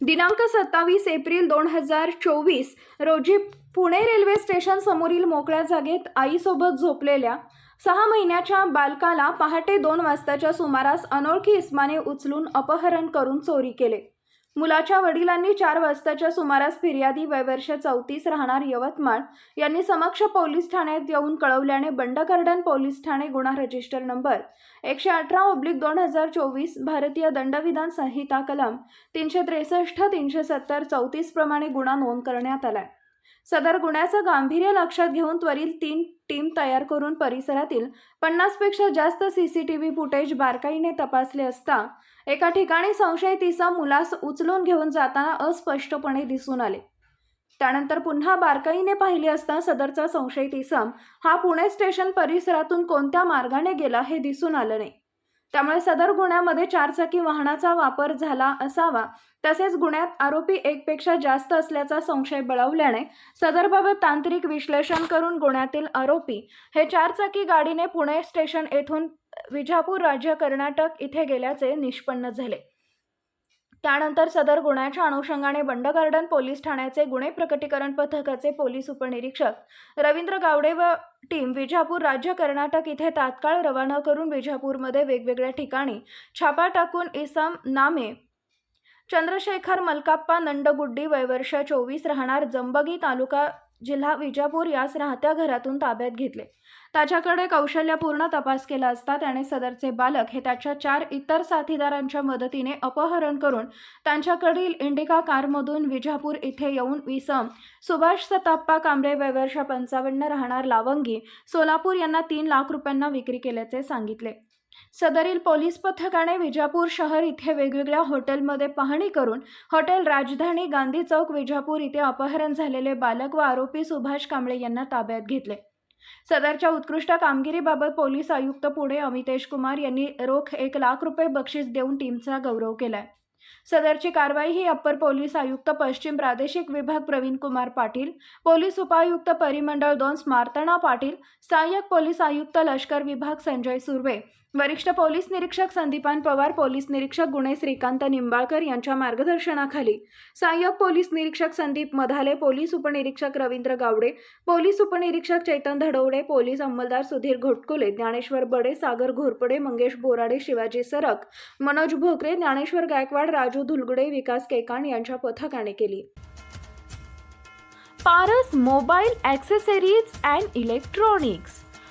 दिनांक सत्तावीस एप्रिल दोन हजार चोवीस रोजी पुणे रेल्वे स्टेशन समोरील मोकळ्या जागेत आईसोबत झोपलेल्या सहा महिन्याच्या बालकाला पहाटे दोन वाजताच्या सुमारास अनोळखी इस्माने उचलून अपहरण करून चोरी केले. मुलाच्या वडिलांनी चार वाजताच्या सुमारास फिर्यादी वयवर्ष चौतीस राहणार यवतमाळ यांनी समक्ष पोलीस ठाण्यात येऊन कळवल्याने बंडकर्डन पोलीस ठाणे गुन्हा रजिस्टर नंबर एकशे अठरा ऑब्लिक दोन हजार चोवीस भारतीय दंडविधान संहिता कलम तीनशे त्रेसष्ट तीनशे सत्तर चौतीस प्रमाणे गुन्हा नोंद करण्यात आलाय. सदर गुन्ह्याचं गांभीर्य लक्षात घेऊन त्वरित तीन टीम तयार करून परिसरातील पन्नासपेक्षा जास्त C C T V footage बारकाईने तपासले असता एका ठिकाणी संशयित इसम मुलास उचलून घेऊन जाताना अस्पष्टपणे दिसून आले. त्यानंतर पुन्हा बारकाईने पाहिले असता सदरचा संशयित इसम हा पुणे स्टेशन परिसरातून कोणत्या मार्गाने गेला हे दिसून आलं नाही. त्यामुळे सदर गुन्ह्यामध्ये चारचाकी वाहनाचा वापर झाला असावा. तसेच गुन्ह्यात आरोपी एकपेक्षा जास्त असल्याचा संशय बळावल्याने सदरबाबत तांत्रिक विश्लेषण करून गुन्ह्यातील आरोपी हे चारचाकी गाडीने पुणे स्टेशन येथून विजापूर राज्य कर्नाटक इथे गेल्याचे निष्पन्न झाले. त्यानंतर सदर गुन्ह्याच्या अनुषंगाने बंड गार्डन पोलीस ठाण्याचे गुन्हे प्रकटीकरण पथकाचे पोलीस उपनिरीक्षक रवींद्र गावडे व टीम विजापूर राज्य कर्नाटक इथे तात्काळ रवाना करून विजापूरमध्ये वेगवेगळ्या ठिकाणी छापा टाकून इसाम नामे चंद्रशेखर मलकाप्पा नंडगुड्डी वयवर्ष चोवीस राहणार जंबगी तालुका जिल्हा विजापूर यास राहत्या घरातून ताब्यात घेतले. त्याच्याकडे कौशल्यपूर्ण तपास केला असता त्याने सदरचे बालक हे त्याच्या चार इतर साथीदारांच्या मदतीने अपहरण करून त्यांच्याकडील इंडिका कारमधून विजापूर इथे येऊन विसम सुभाष सताप्पा कांबळे वयवर्ष पंचावन्न राहणार लावंगी सोलापूर यांना तीन लाख रुपयांना विक्री केल्याचे सांगितले. सदरील पोलीस पथकाने विजापूर शहर इथे वेगवेगळ्या हॉटेलमध्ये पाहणी करून हॉटेल राजधानी गांधी चौक विजापूर इथे अपहरण झालेले बालक व आरोपी सुभाष कांबळे यांना ताब्यात घेतले. सदरच्या उत्कृष्ट कामगिरीबाबत पोलीस आयुक्त पुणे अमितेश कुमार यांनी रोख एक लाख रुपये बक्षीस देऊन टीमचा गौरव केलाय. सदरची कारवाई ही अप्पर पोलीस आयुक्त पश्चिम प्रादेशिक विभाग प्रवीण कुमार पाटील पोलीस उपायुक्त परिमंडळ दोन स्मार्तना पाटील सहाय्यक पोलीस आयुक्त लष्कर विभाग संजय सुर्वे वरिष्ठ पोलीस निरीक्षक संदीपान पवार पोलीस निरीक्षक गुणे श्रीकांत निंबाळकर यांच्या मार्गदर्शनाखाली सहाय्यक पोलीस निरीक्षक संदीप मधाले पोलीस उपनिरीक्षक रवींद्र गावडे पोलीस उपनिरीक्षक चैतन धडवडे पोलीस अंमलदार सुधीर घोटकुले ज्ञानेश्वर बडे सागर घोरपडे मंगेश बोराडे शिवाजी सरक मनोज भोकरे ज्ञानेश्वर गायकवाड राजू धुलगुडे विकास केकाण यांच्या पथकाने केली. Paras mobile accessories and electronics.